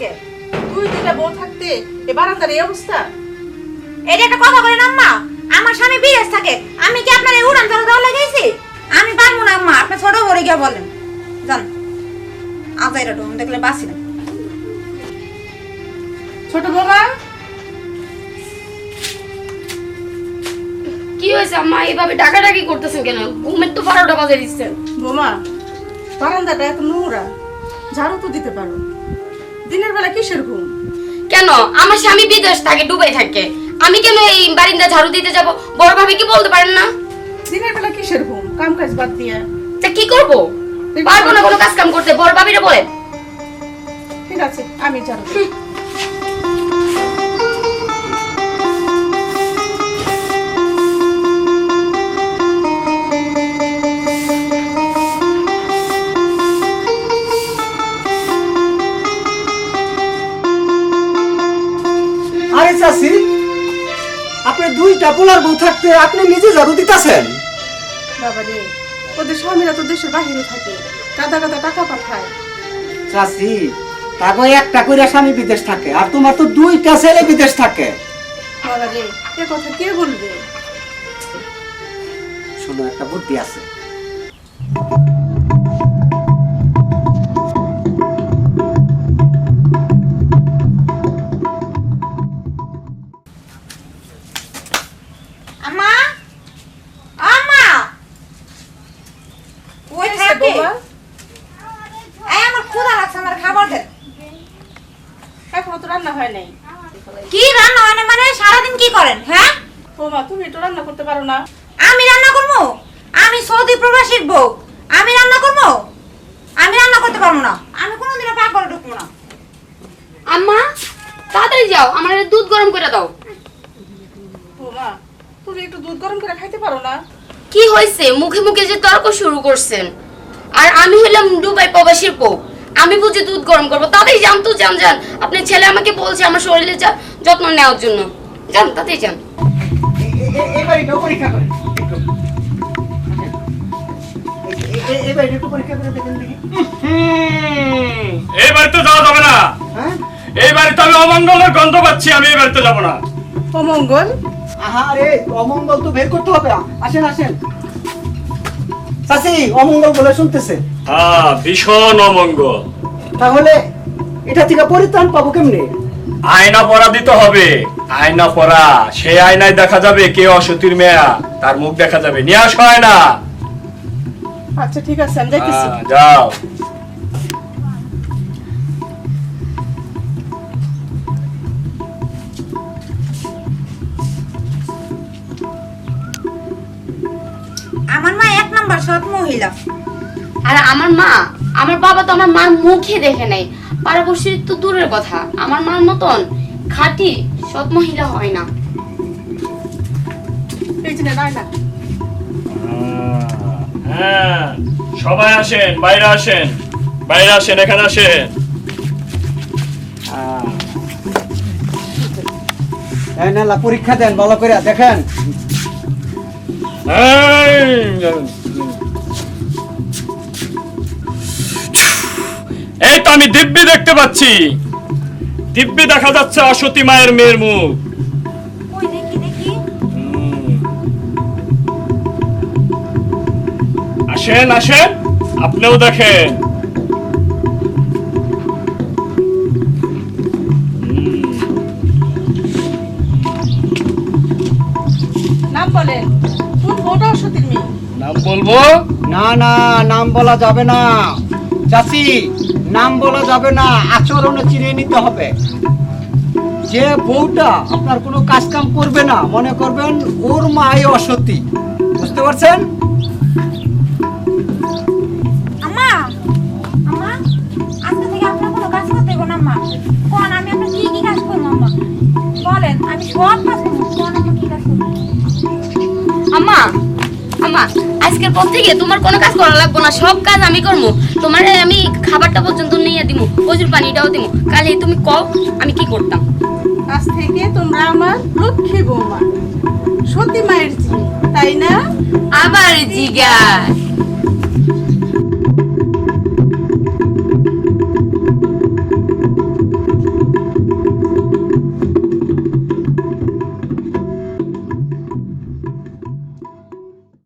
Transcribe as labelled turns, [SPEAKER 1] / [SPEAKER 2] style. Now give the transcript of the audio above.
[SPEAKER 1] যে এ বারান্দার এই অবস্থা।
[SPEAKER 2] এটা একটা কথা বলেন আম্মা আমার স্বামী বিদেশ থাকে আমি কি আপনার এই উড়ান চড়া দেওয়া লাগাইছি? আমি পারব না আম্মা আপনি ছোট বড় গিয়ে বলেন। জান আজাইরা ডোম দেখলে বাসি না।
[SPEAKER 1] ছোট বাবা
[SPEAKER 3] কি হয়েছে আম্মা এইভাবে ডাকাডাকি করতেছেন কেন? ঘুমের তো বারোটা বাজে দিচ্ছেন
[SPEAKER 1] বোমা বারান্দাটা এত নোংরা ঝাড়ু তো দিতে পারো। দিনের বেলা কিসের ঘুম?
[SPEAKER 3] কেন? আমার স্বামী বিদেশ থাকে ডুবে থাকে। আমি কেন এই বারিন্দা ঝাড়ু দিতে যাব? বড় ভাবে কি বলতে পারেন না?
[SPEAKER 1] দিনের বেলা কিসের ঘুম? কাম কাজ বাদ দিয়ে।
[SPEAKER 3] তা কি করব? পারব না কোনো কাজ কাম করতে বড় ভাবিরে বলেন।
[SPEAKER 1] ঠিক আছে আমি ঝাড়ু
[SPEAKER 4] আরে আপনি দুইটা পোলার বউ থাকতে আপনি নিজে ঝাড়ু দিতেছেন।
[SPEAKER 1] বাবা রে ওদের স্বামীরা তো দেশের বাহিরে থাকে কাদা কাদা টাকা পাঠায়।
[SPEAKER 4] চাষি তাকে একটা করে স্বামী বিদেশ থাকে আর তোমার তো দুইটা ছেলে বিদেশ থাকে।
[SPEAKER 1] বাবা রে এ কথা কে বলবে?
[SPEAKER 4] শোনো একটা বুদ্ধি আছে।
[SPEAKER 2] ওই
[SPEAKER 1] হয়েছে
[SPEAKER 2] থাকে
[SPEAKER 1] বৌমা?
[SPEAKER 2] এই আমার ক্ষুধা লাগছে আমার খাবার দেন
[SPEAKER 1] এখনও তো রান্না হয় নাই।
[SPEAKER 2] কি রান্না হয় না মানে? সারাদিন কি করেন হ্যাঁ?
[SPEAKER 1] বৌমা তুমি তো রান্না করতে পারো না।
[SPEAKER 2] আমি রান্না করব? আমি সৌদি প্রবাসীর বউ। আমি রান্না করব? আমি রান্না করতে পারব না। আমি কোনোদিনও পা করে ঢুকবো না।
[SPEAKER 3] আম্মা তাড়াতাড়ি যাও আমার একটা দুধ গরম করে দাও।
[SPEAKER 1] বৌমা তুমি একটু দুধ গরম করে খাইতে পারো না?
[SPEAKER 3] কি হয়েছে? মুখে মুখে যে তর্ক শুরু করছেন। আর আমি হলাম দুবাই প্রবাসীর বউ। আমি বুঝি দুধ গরম করব। তাড়াতাড়ি যান তো যান যান। আপনি ছেলে আমাকে বলছে আমার শরীরে যা যত্ন নেওয়ার জন্য। যান তাড়াতাড়ি যান।
[SPEAKER 4] এবার এটাও পরীক্ষা করে এবার একটু পরীক্ষা করে দেখেন দেখি
[SPEAKER 5] এই বাড়িতে যাওয়া যাবে না।
[SPEAKER 4] হ্যাঁ
[SPEAKER 5] এই বাড়িতে আমি অমঙ্গলের গন্ধ পাচ্ছি আমি এই বাড়িতে যাব না।
[SPEAKER 1] অমঙ্গল?
[SPEAKER 4] আহারে অমঙ্গল তো বের করতে হবে। আসেন আসেন। চাষি অমঙ্গল বলে শুনতেছে।
[SPEAKER 5] হ্যাঁ ভীষণ অমঙ্গল।
[SPEAKER 4] তাহলে এটা থেকে পরিত্রাণ পাবো কেমনে?
[SPEAKER 5] আয়না পরা দিতে হবে। আয়না পরা সেই আয়নায় দেখা যাবে কে অসতীর মেয়া তার মুখ দেখা যাবে। নিয়ে আসো আয়না
[SPEAKER 1] আচ্ছা ঠিক আছে আমি দেখতেছি
[SPEAKER 5] হ্যাঁ, যাও।
[SPEAKER 2] মা সৎ মহিলা।
[SPEAKER 3] আর আমার মা আমার বাবা তো আমার মার মুখে দেখে নাই। পারবর্ষী তো দূরের কথা আমার মার মতন খাঁটি সৎ মহিলা হয় না।
[SPEAKER 5] হ্যাঁ সবাই আসেন বাইরে আসেন বাইরে আসেন এখানে আসেন।
[SPEAKER 4] পরীক্ষা দেন ভালো করে দেখেন।
[SPEAKER 5] এই তো আমি দিব্যি দেখতে পাচ্ছি। দিব্যি দেখা যাচ্ছে অসতী মায়ের মেয়ের মুখ। আসেন আসেন আপনিও দেখেন।
[SPEAKER 1] নাম বলেন কোন বউটাও সতীর মেয়ে?
[SPEAKER 5] নাম বলব?
[SPEAKER 4] না না নাম বলা যাবে না। চাচি নাম বলা যাবে না। আচরণে চিনিয়ে নিতে হবে। যে বউটা আপনার কোনো কাজ কাম করবে না মনে করবেন ওর মাই অসতী। বুঝতে পারছেন?
[SPEAKER 2] আম্মা আম্মা আজকে থেকে আপনার কোনো কাজ করতে হবে না আম্মা। কোন আমি আপনার কি কি কাজ করব আম্মা? বলেন আমি সব কাজ করব। কোন আমি
[SPEAKER 3] আজকের পর থেকে তোমার কোনো কাজ করা লাগবে না সব কাজ আমি করব। তোমার আমি খাবারটা পর্যন্ত নিয়ে দিব প্রচুর পানিটাও দিব কালে তুমি কও আমি কি করতাম।
[SPEAKER 1] আজ থেকে তোমরা আমার লক্ষ্মী বৌমা সতী মায়ের জি তাই না?
[SPEAKER 3] আবার জিগা